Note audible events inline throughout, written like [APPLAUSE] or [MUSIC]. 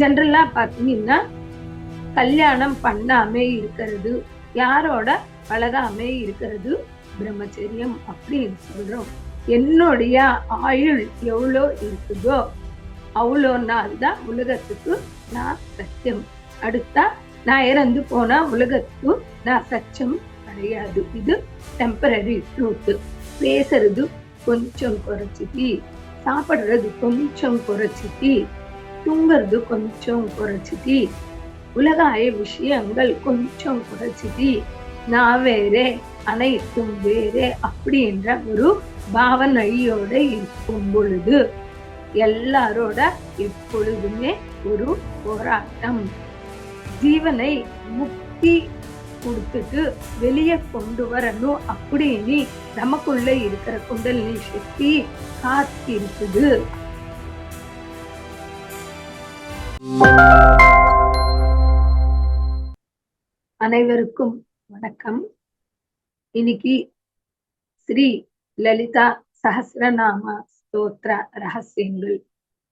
ஜென்ரலாக பார்த்தீங்கன்னா கல்யாணம் பண்ணாமே இருக்கிறது. யாரோட? பழகாமே இருக்கிறது. பிரம்மச்சரியம் அப்படின்னு சொல்றோம். என்னுடைய ஆயுள் எவ்வளோ இருக்குதோ அவ்வளோ நாள் தான் உலகத்துக்கு நான் சத்தியம். அடுத்தா நான் இறந்து போனா உலகத்துக்கு நான் சச்சம் கிடையாது. இது டெம்பரரி ட்ரூத்து பேசுறது கொஞ்சம் குறைச்சிட்டு சாப்பிடுறது கொஞ்சம் குறைச்சிட்டு தூங்குறது கொஞ்சம் குறைச்சிட்டு உலகாய விஷயங்கள் கொஞ்சம் குறைச்சிட்டு நான் வேறே அனைத்தும் வேறே அப்படின்ற ஒரு பாவனையோட இருக்கும் பொழுது எல்லாரோட எப்பொழுதுமே ஒரு போராட்டம். ஜீவனை முக்தி கொடுத்துட்டு வெளியே கொண்டு வரணும் அப்படின்னு நமக்குள்ள இருக்கிற குண்டலினி சக்தி காத்திருக்குது. அனைவருக்கும் வணக்கம். இன்னைக்கு ஸ்ரீ லலிதா சஹசிரநாம ஸ்தோத்ர ரகசியங்கள்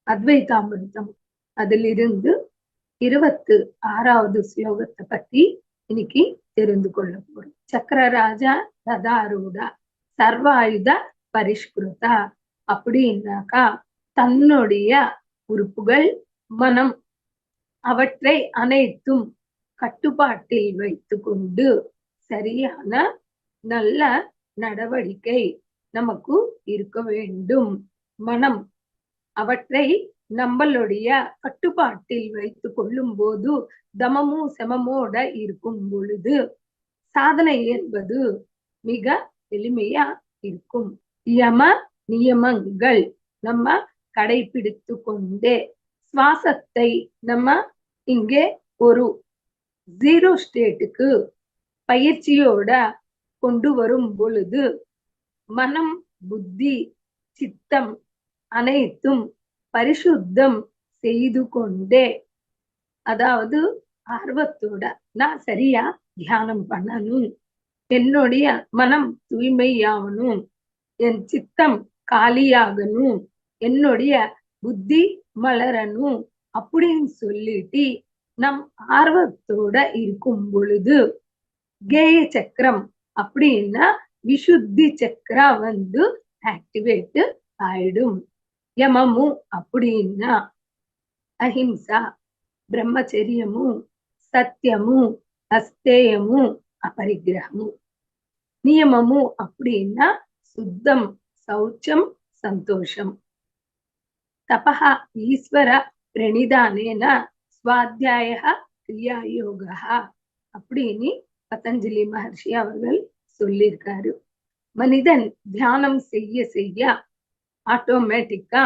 அத்வைதாமிர்தம். அதிலிருந்து இருபத்து ஆறாவது ஸ்லோகத்தை பத்தி இன்னைக்கு தெரிந்து கொள்ள போறோம். சக்கரராஜா ததாரூடா சர்வாயுத பரிஷ்கிருதா அப்படின்னாக்கா தன்னுடைய உறுப்புகள் மனம் அவற்றை அனைத்தும் கட்டுப்பாட்டில் வைத்துக்கொண்டு சரியான நல்ல நடவடிக்கை நமக்கு இருக்க வேண்டும். மனம் அவற்றை நம்மளுடைய கட்டுப்பாட்டில் வைத்து கொள்ளும் போது தமமும் செமமோட இருக்கும் பொழுது சாதனை என்பது மிக எளிமையா இருக்கும். யம நியமங்கள் நம்ம கடைபிடித்து கொண்டே சுவாசத்தை நம்ம இங்கே ஒரு ஜீரோ ஸ்டேட்டுக்கு பயிற்சியோட கொண்டு வரும் பொழுது மனம் புத்தி சித்தம் அனைத்தும் பரிசுத்தம் செய்து கொண்டே அதாவது ஆர்வத்தோட நான் சரியா தியானம் பண்ணணும் என்னுடைய மனம் தூய்மையாகணும் என் சித்தம் காலியாகணும் என்னுடைய புத்தி மலரணும் அப்படின்னு சொல்லிட்டு நம் ஆர்வத்தோட இருக்கும் பொழுது கேய சக்கரம் அப்படின்னா விசுத்தி சக்கரம் வந்து ஆக்டிவேட் ஆயிடும். யமமும் அப்படின்னா அஹிம்சா பிரம்மச்சரியமும் சத்தியமும் அஸ்தேயமும் அபரிகிரகமும் நியமமும் அப்படின்னா சுத்தம் சௌச்சம் சந்தோஷம். தபா ஈஸ்வர பிரணிதானேன சுவாத்தியாய கிரியா யோகா அப்படின்னு பதஞ்சலி மகர்ஷி அவர்கள் சொல்லியிருக்காரு மனிதன் தியானம் செய்ய செய்ய ஆட்டோமேட்டிக்கா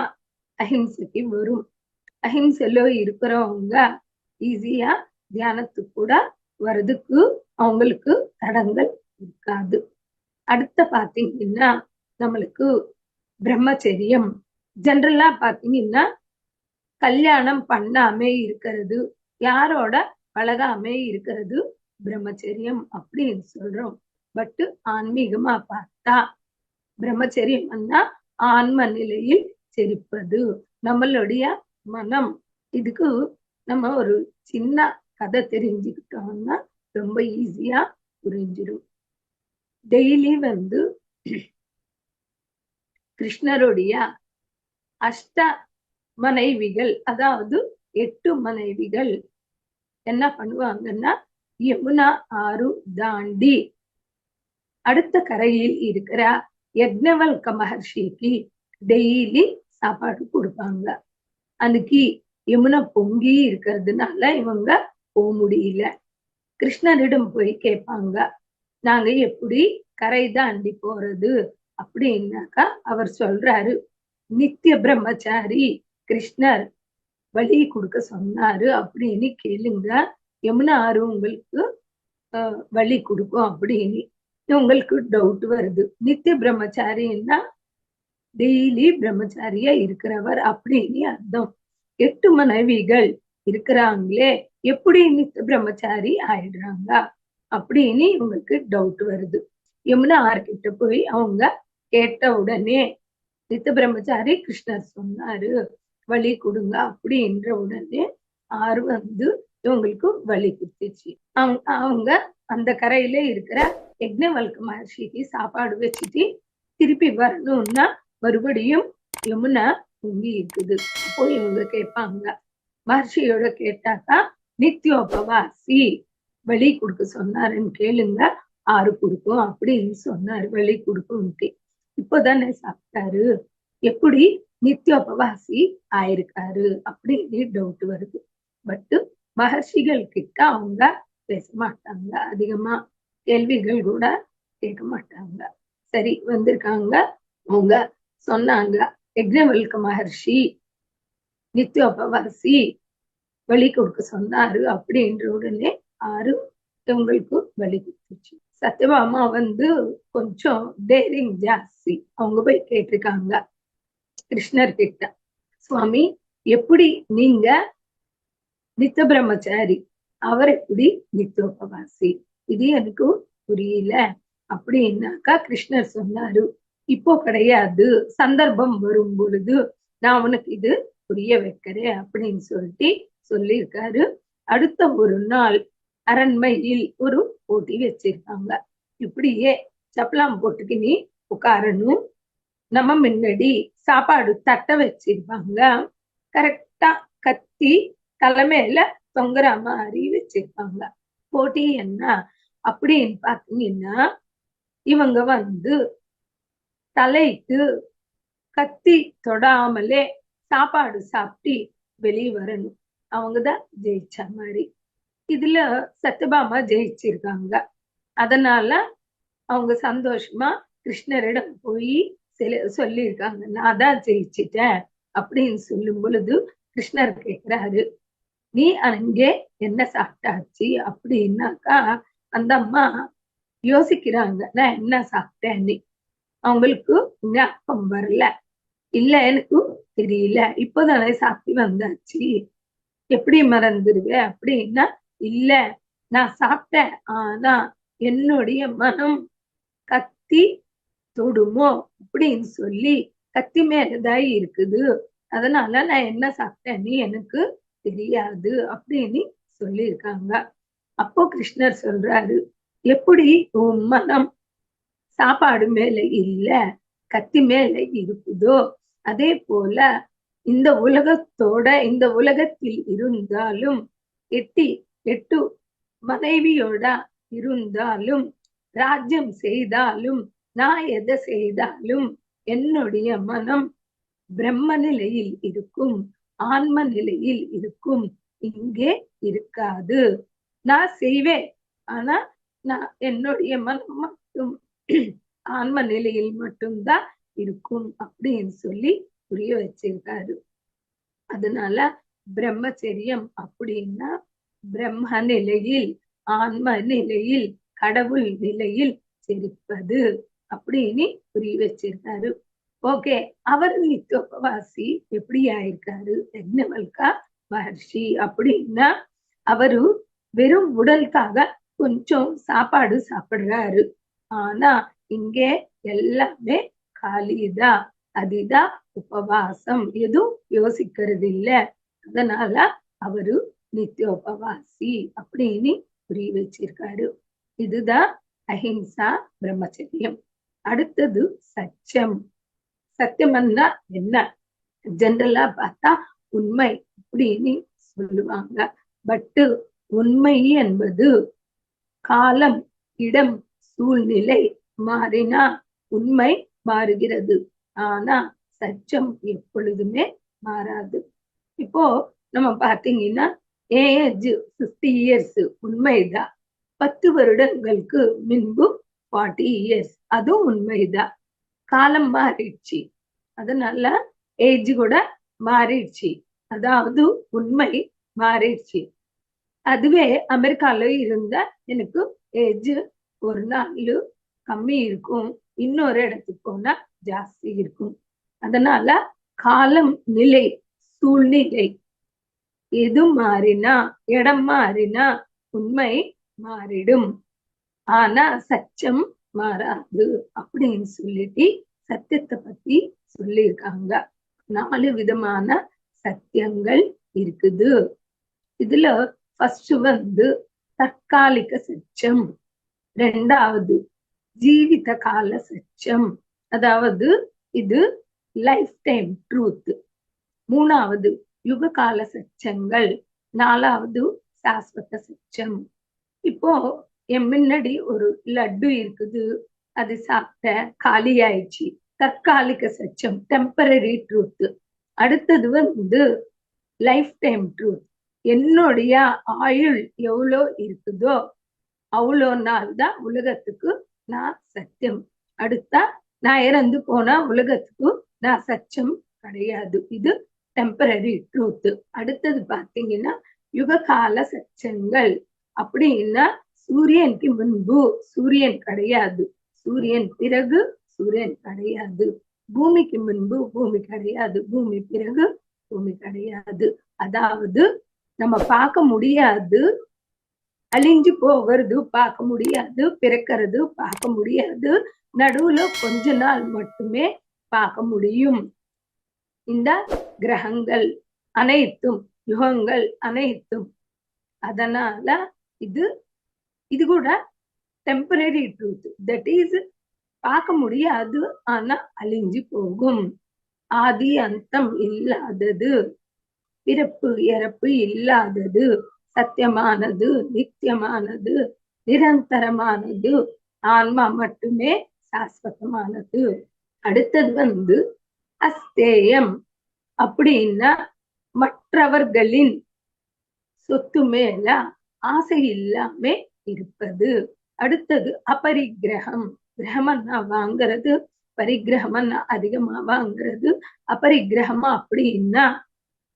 அஹிம்சைக்கு வரும் அஹிம்சையில இருக்கிறவங்க ஈஸியா தியானத்துக்கு கூட வர்றதுக்கு அவங்களுக்கு தடங்கள் இருக்காது। அடுத்த பாத்தீங்கன்னா நம்மளுக்கு பிரம்மச்சரியம். ஜென்ரலா பாத்தீங்கன்னா கல்யாணம் பண்ணாமே இருக்கிறது. யாரோட பழகாமே இருக்கிறது? பிரம்மச்சரியம் அப்படின்னு சொல்றோம். பட் ஆன்மீகமா பார்த்தா பிரம்மச்சரியம்னா ஆன்ம நிலையில் செரிப்பது. நம்மளுடைய மனம். இதுக்கு நம்ம ஒரு சின்ன கதை தெரிஞ்சுக்கிட்டோம்னா ரொம்ப ஈஸியா புரிஞ்சிடும். டெய்லி வந்து [CLEARS THROAT] கிருஷ்ணருடைய அஷ்ட மனைவிகள் அதாவது எட்டு மனைவிகள் என்ன பண்ணுவாங்கன்னா யமுனா ஆறு தாண்டி. அடுத்த கரையில் இருக்கிற யக்னவல்க மகர்ஷிக்கு டெய்லி சாப்பாடு கொடுப்பாங்க. அன்னைக்கு யமுனா பொங்கி இருக்கிறதுனால இவங்க போக முடியல. கிருஷ்ணரிடம் போய் கேட்பாங்க நாங்க எப்படி கரை தாண்டி போறது? அப்படின்னாக்கா அவர் சொல்றாரு நித்திய பிரம்மச்சாரி கிருஷ்ணர் வழி கொடுக்க சொன்னாரு அப்படின்னு கேளுங்க. யமுனா ஆறு உங்களுக்கு வழி கொடுக்கும் அப்படின்னு. உங்களுக்கு டவுட் வருது. நித்திய பிரம்மச்சாரின்னா டெய்லி பிரம்மச்சாரியா இருக்கிறவர் அப்படின்னு அர்த்தம். எட்டு மனைவிகள் இருக்கிறாங்களே எப்படி நித்த பிரம்மச்சாரி ஆயிடுறாங்க அப்படின்னு இவங்களுக்கு டவுட் வருது. யமுனா ஆர்கிட்ட போய் அவங்க கேட்ட உடனே நித்த பிரம்மச்சாரி கிருஷ்ணர் சொன்னாரு. வழி கொடுங்க அப்படின்ற உடனே ஆறு வந்து இவங்களுக்கு வழி கொடுத்துச்சு. அவங்க அவங்க அந்த கரையில இருக்கிற யக்னவல்க மகர்ஷிக்கு சாப்பாடு வச்சுட்டு திருப்பி வரணும்னா மறுபடியும் யமுனா பொங்கி இருக்குது. அப்போ இவங்க கேட்பாங்க. மகர்ஷியோட கேட்டாக்கா நித்யோபவாசி வழி கொடுக்க சொன்னாருன்னு கேளுங்க. ஆறு கொடுக்கும் அப்படின்னு சொன்னாரு. வழி கொடுக்கும்ட்டு. இப்போதானே சாப்பிட்டாரு. எப்படி? நித்தியோபவாசி ஆயிருக்காரு அப்படின்னு டவுட் வருது. பட் மகர்ஷிகள் கிட்ட அவங்க பேச மாட்டாங்க. அதிகமா கேள்விகள் கூட கேட்க மாட்டாங்க. சரி வந்திருக்காங்க. அவங்க சொன்னாங்க யக்னவல்க மகர்ஷி நித்தியோபவாசி வழி கொடுக்க சொன்னாரு அப்படின்ற உடனே ஆறு இவங்களுக்கு வழி கொடுத்துச்சு. சத்யபாமா வந்து கொஞ்சம் டேரிங் ஜாஸ்தி. அவங்க போய் கேட்டிருக்காங்க. கிருஷ்ணர் கிட்ட சுவாமி எப்படி நீங்க நித்த பிரம்மச்சாரி அவர் எப்படி நித்தோபவாசி இது எனக்கு புரியல. அப்படின்னாக்கா கிருஷ்ணர் சொன்னாரு இப்போ கிடையாது சந்தர்ப்பம் வரும் பொழுது நான் உனக்கு இது புரிய வைக்கிறேன் அப்படின்னு சொல்லிட்டு சொல்லியிருக்காரு. அடுத்த ஒரு நாள் அரண்மையில் ஒரு போட்டி வச்சிருக்காங்க. இப்படியே சப்பலாம் போட்டுக்கு நீ உட்காரணும் நம்ம முன்னாடி சாப்பாடு தட்ட வச்சிருப்பாங்க. கரெக்டா கத்தி தலைமையில தொங்குற மாதிரி வச்சிருப்பாங்க. போட்டி என்ன அப்படின்னு பாத்தீங்கன்னா இவங்க வந்து தலைக்கு கத்தி தொடாமலே சாப்பாடு சாப்பிட்டு வெளியே வரணும். அவங்கதான் ஜெயிச்ச மாதிரி. இதுல சத்யபாமா ஜெயிச்சிருக்காங்க. அதனால அவங்க சந்தோஷமா கிருஷ்ணரிடம் போய் சொல்லியிருக்காங்க. நான் தான் ஜெயிச்சிட்டேன் அப்படின்னு சொல்லும் பொழுது கிருஷ்ணர் கேக்குறாரு நீ அங்கே என்ன சாப்பிட்டாச்சு? அப்படின்னாக்கா அந்த அம்மா யோசிக்கிறாங்க நான் என்ன சாப்பிட்டேன்னு. அவங்களுக்கு ஞாபகம் வரல. இல்ல எனக்கு தெரியல. இப்போதானே சாப்பிட்டு வந்தாச்சு. எப்படி மறந்துடுவேன் அப்படின்னா இல்ல நான் சாப்பிட்டேன். ஆனா என்னுடைய மனம் கத்தி தொடுமோ? அப்படின்னு சொல்லி கத்தி மேலதான் இருக்குது. அதனால நான் என்ன சாப்பிட்டேன்னு எனக்கு தெரியாது அப்படின்னு சொல்லியிருக்காங்க. அப்போ கிருஷ்ணர் சொல்றாரு எப்படி உன் மனம் சாப்பாடு மேல இல்ல கத்தி மேல இருக்குதோ அதே போல இந்த உலகத்தோட இந்த உலகத்தில் இருந்தாலும் எட்டி எட்டு மனைவியோட இருந்தாலும் ராஜ்யம் செய்தாலும் நான் எதை செய்தாலும் என்னுடைய மனம் பிரம்ம நிலையில் இருக்கும் ஆன்ம நிலையில் இருக்கும். இங்கே இருக்காது. நான் செய்வேன். ஆனா நான் என்னுடைய மனம் மட்டும் ஆன்ம நிலையில் மட்டும்தான் இருக்கும் அப்படின்னு சொல்லி புரிய வச்சிருக்காரு. அதனால பிரம்மச்சரியம் அப்படின்னா பிரம்ம நிலையில் ஆன்ம நிலையில் கடவுள் நிலையில் சிரிப்பது அப்படின்னு புரிய வச்சிருக்காரு ஓகே அவர் நித்தியோபவாசி எப்படி ஆயிருக்காரு யக்னவல்கா மகர்ஷி அப்படின்னா அவரு வெறும் உடலுக்காக கொஞ்சம் சாப்பாடு சாப்பிடுறாரு. ஆனா இங்கே எல்லாமே காலிதான் அதுதான் உபவாசம். எதுவும் யோசிக்கிறது இல்ல அதனால அவரு நித்தியோபவாசி அப்படின்னு புரிய வச்சிருக்காரு இதுதான் அஹிம்சா பிரம்மச்சரியம். அடுத்தது சச்சம் சத்தியம்னா என்ன? ஜென்ரலா பார்த்தா உண்மை அப்படின்னு சொல்லுவாங்க. பட்டு உண்மை என்பது காலம் இடம் சூழ்நிலை மாறினா உண்மை மாறுகிறது. ஆனா சச்சம் எப்பொழுதுமே மாறாது. இப்போ நம்ம பாத்தீங்கன்னா ஏஜ் பிப்டி இயர்ஸ் உண்மைதான். பத்து வருடங்களுக்கு முன்பு ஃபார்ட்டி இயர்ஸ் அதுவும் உண்மைதான். காலம் மாறிடுச்சு. அதனால ஏஜ் கூட மாறிடுச்சு. அதாவது உண்மை மாறிடுச்சு. அதுவே அமெரிக்கால இருந்த எனக்கு ஏஜ் ஒரு நாள் கம்மி இருக்கும். இன்னொரு இடத்துக்கு போனா ஜாஸ்தி இருக்கும். அதனால காலம் நிலை சூழ்நிலை. எது மாறினா இடம் மாறினா உண்மை மாறிடும். ஆனா சச்சம் மாறாது அப்படின்னு சொல்லிட்டு சத்தியத்தை பத்தி சொல்லியிருக்காங்க. நாலு விதமான சத்தியங்கள் இருக்குது. இதுல ஃபர்ஸ்ட் வந்து தற்காலிக சச்சம். ரெண்டாவது ஜீவித கால சச்சம். அதாவது இது லைஃப் டைம் ட்ரூத் மூணாவது யுக கால சச்சங்கள். நாலாவது சாஸ்வத சச்சம். இப்போ என் முன்னாடி ஒரு லட்டு இருக்குது அது சாப்பிட்ட காலி ஆயிடுச்சு தற்காலிக சச்சம் டெம்பரரி ட்ரூத் அடுத்தது வந்து லைஃப் டைம் ட்ரூத் என்னுடைய ஆயுள் எவ்வளோ இருக்குதோ அவ்வளோ நாள் தான் உலகத்துக்கு நான் சத்தியம். அடுத்தா நான் இறந்து போனா உலகத்துக்கு நான் சச்சம் கிடையாது. இது டெம்பரரி ட்ரூத் அடுத்தது பாத்தீங்கன்னா யுக கால சச்சங்கள். அப்படின்னா சூரியனுக்கு முன்பு சூரியன் கிடையாது. சூரியன் பிறகு சூரியன் கிடையாது. பூமிக்கு முன்பு பூமி கிடையாது. பூமி பிறகு பூமி கிடையாது. அதாவது நம்ம பார்க்க முடியாது. அழிஞ்சு போகிறது பார்க்க முடியாது. பிறக்கிறது பார்க்க முடியாது. நடுவுல கொஞ்ச நாள் மட்டுமே பார்க்க முடியும். இந்த கிரகங்கள் அனைத்தும் யுகங்கள் அனைத்தும். அதனால இது இது கூட டெம்பரரி ட்ரூத் தட் இஸ் பார்க்க முடியாது ஆனா அழிஞ்சு போகும். ஆதி அந்தம் இல்லாதது பிறப்பு இறப்பு இல்லாதது சத்தியமானது நித்தியமானது நிரந்தரமானது ஆன்மா மட்டுமே சாஸ்வதமானது. அடுத்தது வந்து அஸ்தேயம். அப்படின்னா மற்றவர்களின் சொத்து மேல ஆசை இல்லாம இருப்பது. அடுத்தது அபரிக்கிரகம். கிரகமன்னா வாங்குறது பரிகிரகமன்னா அதிகமா வாங்குறது அபரிக்கிரகமா அப்படின்னா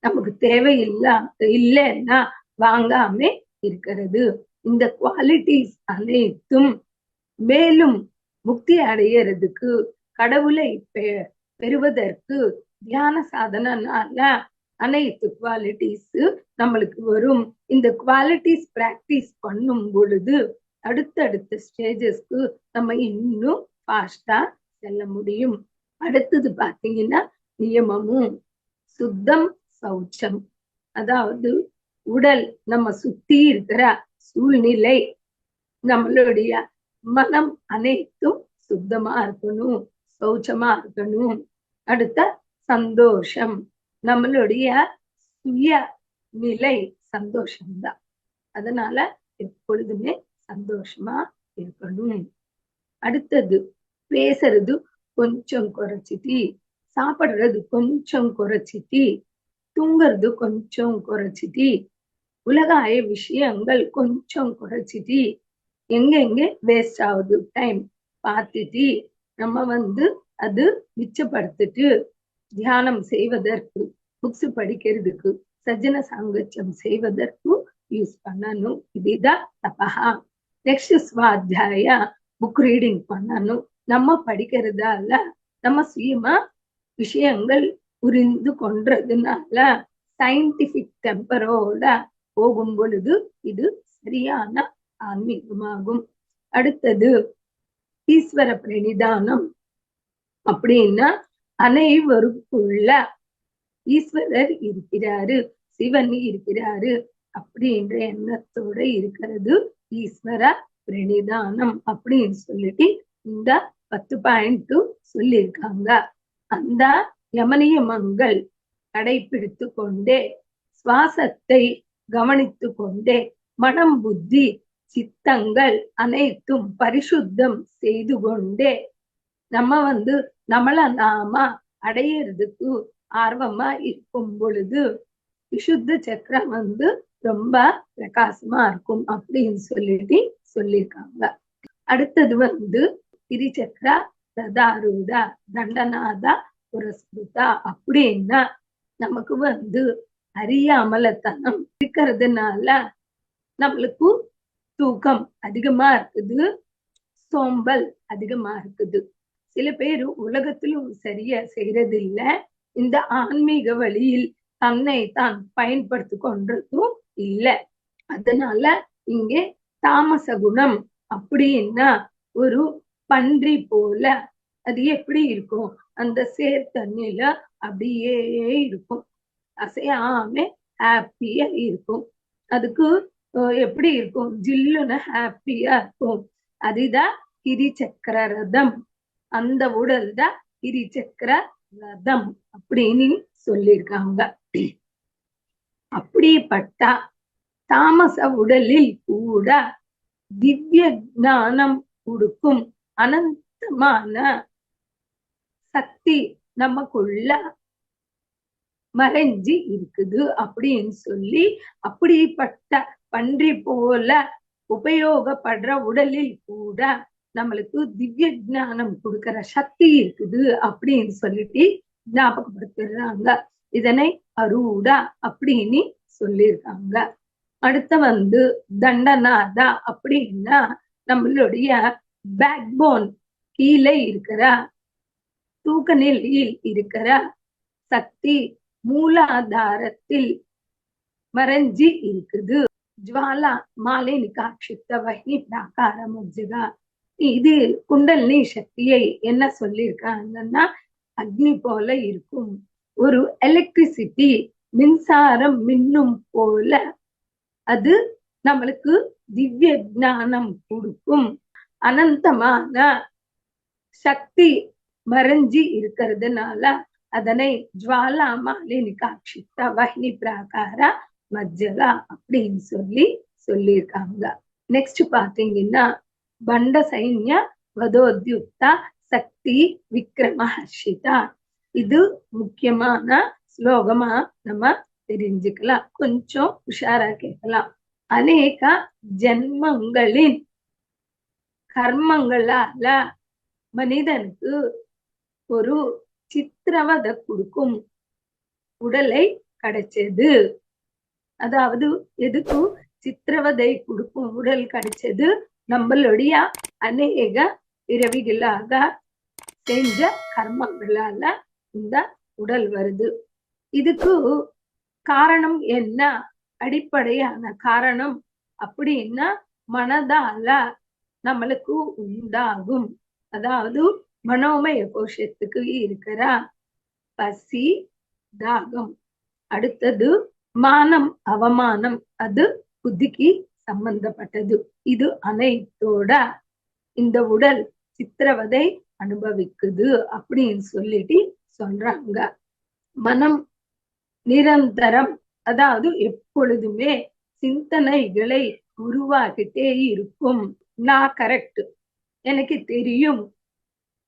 நமக்கு தேவையில்லா இல்லைன்னா வாங்காம இருக்கிறது. இந்த குவாலிட்டிஸ் அனைத்தும் மேலும் முக்தி அடையறதுக்கு கடவுளை பெறுவதற்கு தியான சாதனால அனைத்து குவாலிட்டிஸ் நம்மளுக்கு வரும். இந்த குவாலிட்டிஸ் பிராக்டிஸ் பண்ணும் பொழுது அடுத்தடுத்த ஸ்டேஜஸ்க்கு நம்ம இன்னும் ஃபாஸ்டா செல்ல முடியும். அடுத்தது பாத்தீங்கன்னா நியமமும் சுத்தம் சௌச்சம். அதாவது உடல் நம்ம சுத்தி இருக்கிற சூழ்நிலை நம்மளுடைய மனம் அனைத்தும் சுத்தமா இருக்கணும் சௌச்சமா இருக்கணும். அடுத்த சந்தோஷம். நம்மளுடைய சுய நிலை சந்தோஷம்தான். அதனால எப்பொழுதுமே சந்தோஷமா இருக்கணும். அடுத்தது பேசுறது கொஞ்சம் குறைச்சிட்டி சாப்பிடுறது கொஞ்சம் குறைச்சிட்டி தூங்குறது கொஞ்சம் குறைச்சிட்டு உலகாய விஷயங்கள் கொஞ்சம் குறைச்சிட்டு எங்கெங்க வேஸ்ட் ஆகுது டைம் பார்த்துட்டு நம்ம வந்து அது மிச்சப்படுத்திட்டு தியானம் செய்வதற்கு புக்ஸ் படிக்கிறதுக்கு சஜன சாங்கச்சம் செய்வதற்கு யூஸ் பண்ணணும். இதுதான் தபஹா. நெக்ஸ்ட் சுவாத்தியாய புக் ரீடிங் பண்ணணும். நம்ம படிக்கிறதால நம்ம சுயமா விஷயங்கள் புரிந்து கொன்றதுனால சயின்டிபிக் டெம்பரோட போகும் பொழுது இது சரியான ஆன்மீகமாகும். அடுத்தது ஈஸ்வர பிரணிதானம் அப்படின்னா அனைவருக்குள்ள ஈஸ்வரர் இருக்கிறாரு சிவன் இருக்கிறாரு அப்படின்ற எண்ணத்தோட இருக்கிறது ஈஸ்வர பிரணிதானம் அப்படின்னு சொல்லிட்டு இந்த பத்து பாயிண்ட் சொல்லியிருக்காங்க. அந்த யமனியமங்கள் கடைபிடித்து கொண்டே சுவாசத்தை கவனித்து கொண்டே மனம் புத்தி சித்தங்கள் அனைத்தும் பரிசுத்தம் செய்து கொண்டே நம்ம வந்து நம்மள நாம அடையிறதுக்கு ஆர்வமா இருக்கும் பொழுது விசுத்த சக்கரம் வந்து ரொம்ப பிரகாசமா இருக்கும் அப்படின்னு சொல்லிட்டு சொல்லியிருக்காங்க. அடுத்தது வந்து திரிச்சக்கர ரதாரூதா தண்டநாதா புரஸ்கிருதா அப்படின்னா நமக்கு வந்து அறியாமலத்தனம் இருக்கிறதுனால நம்மளுக்கு தூக்கம் அதிகமா இருக்குது சோம்பல் அதிகமா இருக்குது. சில பேர் உலகத்திலும் சரியா செய்யறது இல்ல இந்த ஆன்மீக வழியில் தன்னை தான் பயன்படுத்தி கொண்டதும் இல்ல. அதனால இங்கே தாமச குணம் அப்படின்னா ஒரு பன்றி போல. அது எப்படி இருக்கும்? அந்த சேர் தண்ணியில அப்படியே இருக்கும். அசையாம ஹாப்பியா இருக்கும். அதுக்கு எப்படி இருக்கும்? ஜில்லுன்னு ஹாப்பியா இருக்கும். அதுதான் கிரி சக்கர ரதம். அந்த உடல் தான் இரிச்சக்கர ரதம் அப்படின்னு சொல்லியிருக்காங்க. அப்படிப்பட்ட தாமச உடலில் கூட திவ்ய ஞானம் கொடுக்கும் அனந்தமான சக்தி நமக்குள்ள மறைஞ்சு இருக்குது அப்படின்னு சொல்லி அப்படிப்பட்ட பன்றி போல உபயோகப்படுற உடலில் கூட நம்மளுக்கு திவ்ய ஞானம் கொடுக்கிற சக்தி இருக்குது அப்படின்னு சொல்லிட்டு ஞாபகப்படுத்திடுறாங்க. இதனை அரூடா அப்படின்னு சொல்லியிருக்காங்க. அடுத்து வந்து தண்டநாதா அப்படின்னா நம்மளுடைய பேக் போன் கீழே இருக்கிற தூக்க நிலையில் இருக்கிற சக்தி மூலாதாரத்தில் மறைஞ்சி இருக்குது. ஜுவாலா மாலினி நிகாட்சித்த வகி பிராகாரம் முஜ்ஜகா இது குண்டலினி சக்தியை என்ன சொல்லியிருக்காங்கன்னா அக்னி போல இருக்கும். ஒரு எலக்ட்ரிசிட்டி மின்சாரம் மின்னும் போல அது நம்மளுக்கு திவ்ய ஞானம் கொடுக்கும். அனந்தமான சக்தி மறைஞ்சி இருக்கிறதுனால அதனை ஜுவாலா மாலினி வஹினி பிராகாரா பிராகார அப்படின்னு சொல்லி சொல்லியிருக்காங்க. நெக்ஸ்ட் பாத்தீங்கன்னா பண்ட சைன்ய வதோத்யுக்தா சக்தி விக்ரமஹர்ஷிதா இது முக்கியமான ஸ்லோகமா நம்ம தெரிஞ்சுக்கலாம். கொஞ்சம் உஷாரா கேட்கலாம். அநேக ஜென்மங்களின் கர்மங்களால மனிதனுக்கு ஒரு சித்திரவதை கொடுக்கும் உடலை கிடைச்சது. அதாவது எதுக்கு சித்திரவதை கொடுக்கும் உடல் கிடைச்சது? நம்மளுடைய அநேக பிறவிகளாக செஞ்ச கர்மங்களால இந்த உடல் வருது இதுக்கு காரணம் என்ன அடிப்படையான காரணம் அப்படின்னா மனதால நம்மளுக்கு உண்டாகும் அதாவது மனோமய கோஷத்துக்கு இருக்கிற பசி தாகம் அடுத்தது மானம் அவமானம் அது புத்திக்கு சம்பந்தப்பட்டது. இது அனைத்தோட இந்த உடல் சித்திரவதை அனுபவிக்குது அப்படின்னு சொல்லிட்டு சொல்றாங்க. மனம் நிரந்தரம் அதாவது எப்பொழுதுமே சிந்தனைகளை உருவாக்கிட்டே இருக்கும். நான் கரெக்ட் எனக்கு தெரியும்.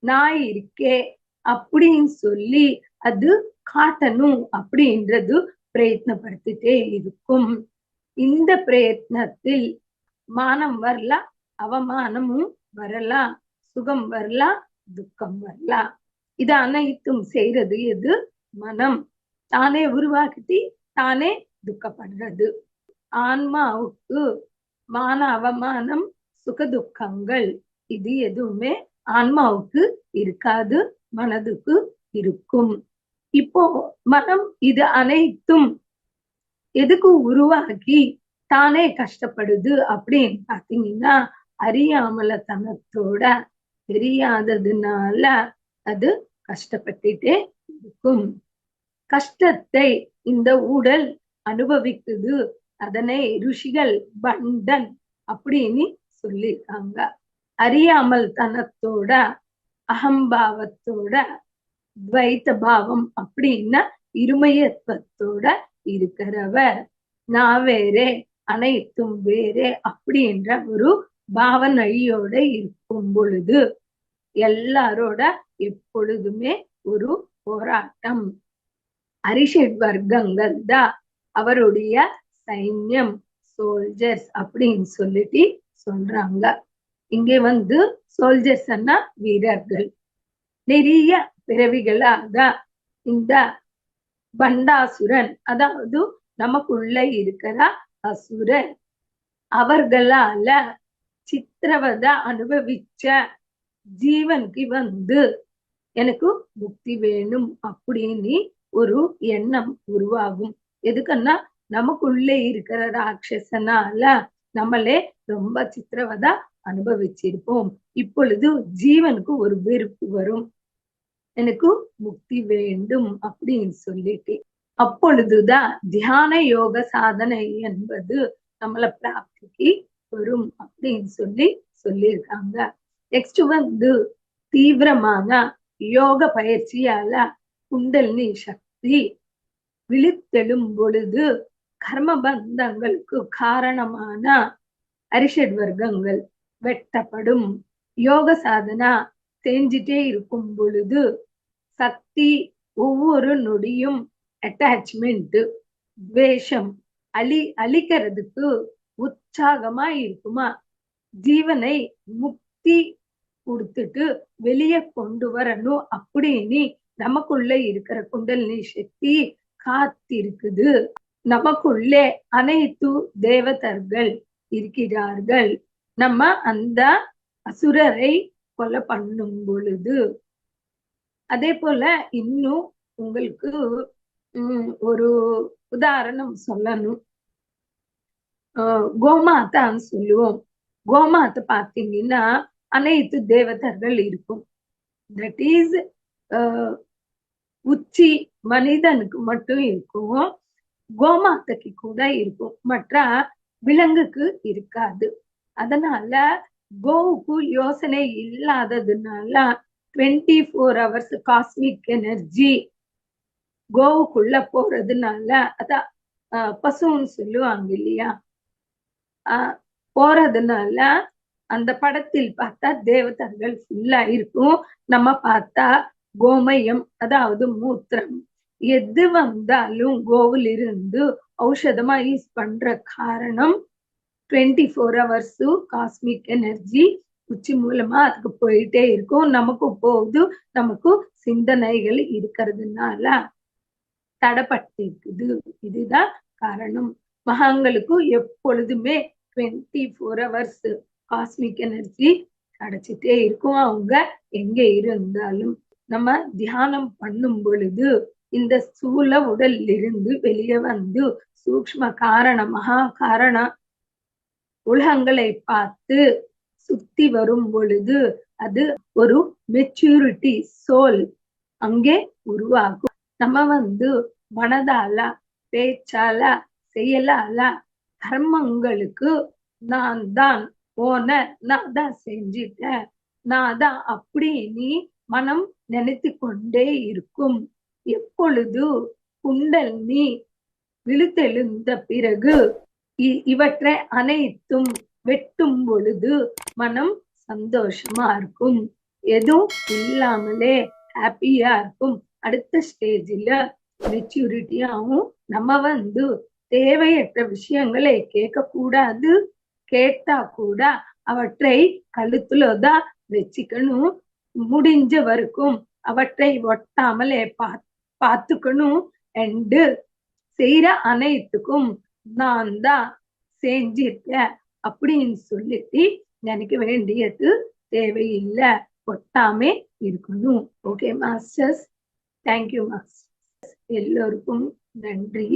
நான் இருக்கே அப்படின்னு சொல்லி அது காட்டணும் அப்படின்றது பிரயத்னப்படுத்திட்டே இருக்கும். இந்த பிரயத்னத்தில் மானம் வரலாம் அவமானமும் வரலாம் சுகம் வரலாம் துக்கம் வரலாம் இது அனைத்தும் செய்யறது எது? மனம். தானே உருவாக்கிட்டு தானே துக்கப்படுறது. ஆன்மாவுக்கு மான அவமானம் சுக துக்கங்கள் இது எதுவுமே ஆன்மாவுக்கு இருக்காது மனதுக்கு இருக்கும். இப்போ மனம் இது அனைத்தும் எதுக்கு உருவாக்கி தானே கஷ்டப்படுது அப்படின்னு பாத்தீங்கன்னா அறியாமலத்தனத்தோட தெரியாததுனால அது கஷ்டப்பட்டுட்டே இருக்கும். கஷ்டத்தை இந்த உடல் அனுபவிக்குது. அதனை ருஷிகள் பண்டன் அப்படின்னு சொல்லியிருக்காங்க. அறியாமல் தனத்தோட அகம்பாவத்தோட துவைத்த பாவம் அப்படின்னா இருமயத்துவத்தோட இருக்கிறவர் நான் வேறே அனைத்தும் வேறே அப்படின்ற ஒரு பாவனையோட இருக்கும் பொழுது எல்லாரோட எப்பொழுதுமே ஒரு போராட்டம். அரிஷட் வர்க்கங்கள் தான் அவருடைய சைன்யம் சோல்ஜர்ஸ் அப்படின்னு சொல்லிட்டு சொல்றாங்க. இங்கே வந்து சோல்ஜர்ஸ் வீரர்கள். நிறைய பிறவிகளாக இந்த பண்டாசுரன். அதாவது நமக்குள்ள இருக்கிற அசுரன். அவர்களால சித்திரவத அனுபவிச்ச ஜீவனுக்கு வந்து எனக்கு முக்தி வேணும் அப்படின்னு ஒரு எண்ணம் உருவாகும். எதுக்குன்னா நமக்குள்ளே இருக்கிற ராட்சசனால நம்மளே ரொம்ப சித்திரவதா அனுபவிச்சிருப்போம். இப்பொழுது ஜீவனுக்கு ஒரு வெறுப்பு வரும். எனக்கு முக்தி வேண்டும் அப்படின்னு சொல்லிட்டு. அப்பொழுதுதான் தியான யோக சாதனை என்பது நம்மள பிராப்திக்கு வரும் அப்படின்னு சொல்லி சொல்லியிருக்காங்க. நெக்ஸ்ட் வந்து தீவிரமான யோக பயிற்சியால குண்டலினி சக்தி விழித்தெழும் பொழுது கர்ம பந்தங்களுக்கு காரணமான அரிஷட் வர்க்கங்கள் வெட்டப்படும். யோக சாதனா செஞ்சிட்டே இருக்கும் பொழுது சக்தி ஒவ்வொரு நொடியும் அட்டாச்மெண்ட் துவேஷம் அழி அழிக்கிறதுக்கு உற்சாகமா இருக்குமா? ஜீவனை முக்தி கொடுத்துட்டு வெளியே கொண்டு வரணும் அப்படின்னு நமக்குள்ள இருக்கிற குண்டலினி சக்தி காத்திருக்குது. நமக்குள்ளே அனைத்து தேவதர்கள் இருக்கிறார்கள். நம்ம அந்த அசுரரை கொலை பண்ணும் பொழுது அதே போல இன்னும் உங்களுக்கு உம் ஒரு உதாரணம் சொல்லணும். கோமாத்தான்னு சொல்லுவோம். கோமாத்தை பார்த்தீங்கன்னா அனைத்து தேவதர்கள் இருக்கும். தட் இஸ் உச்சி மனிதனுக்கு மட்டும் இருக்கும். கோமாத்தைக்கு கூட இருக்கும். மற்ற விலங்குக்கு இருக்காது. அதனால கோவுக்கு யோசனை இல்லாததுனால twenty four hours cosmic energy கோவுக்குள்ள போறதுனால அதான் பசுன்னு சொல்லுவாங்க இல்லையா? ஆஹ் போறதுனால அந்த படத்தில் பார்த்தா தேவதர்கள் ஃபுல்லா இருக்கும். நம்ம பார்த்தா கோமயம் அதாவது மூத்திரம். எது வந்தாலும் கோவில் இருந்து ஔஷதமா யூஸ் பண்ற காரணம் twenty four hours cosmic energy உச்சி மூலமா அதுக்கு போயிட்டே இருக்கும். நமக்கு போகுது. நமக்கு சிந்தனைகள் இருக்கிறதுனால தடைப்பட்டிருக்குது இதுதான் காரணம். மகாங்களுக்கு எப்பொழுதுமே twenty four hours cosmic energy கிடைச்சிட்டே இருக்கும். அவங்க எங்க இருந்தாலும். நம்ம தியானம் பண்ணும் பொழுது இந்த ஸ்தூல உடல்ல இருந்து வெளியே வந்து சூக்ம காரண மகா காரண உலகங்களை பார்த்து சுத்தி வரும் பொழுது அது ஒரு மெச்சூரிட்டி சோல் அங்கே உருவாகும். நம்ம வந்து மனதால பேச்சால செயலால கர்மங்களுக்கு நான் தான் போன நான் தான் செஞ்சிட்டேன் நான் தான் அப்படி நீ மனம் நினைத்து கொண்டே இருக்கும். எப்பொழுது குண்டல் நீ விழுத்தெழுந்த பிறகு இவற்றை அனைத்தும் வெட்டும் பொழுது மனம் சந்தோஷமா இருக்கும். எதுவும் இல்லாமலே ஹாப்பியா இருக்கும். அடுத்த ஸ்டேஜில மெச்சூரிட்டியாவும் நம்ம வந்து தேவையற்ற விஷயங்களை கேட்க கூடாது கேட்டா கூட அவற்றை கழுத்துலதான் வச்சுக்கணும். முடிஞ்ச வரைக்கும் அவற்றை ஒட்டாமலே பா பார்த்துக்கணும். அண்டு செய்யற அனைத்துக்கும் நான் தான் செஞ்சிருக்கேன். அப்படின்னு சொல்லிட்டு எனக்கு வேண்டியது தேவையில்லை. ஒட்டாமே இருக்கணும். ஓகே மாஸ்டர்ஸ் தேங்க்யூ மாஸ்டர்ஸ் எல்லோருக்கும் நன்றி.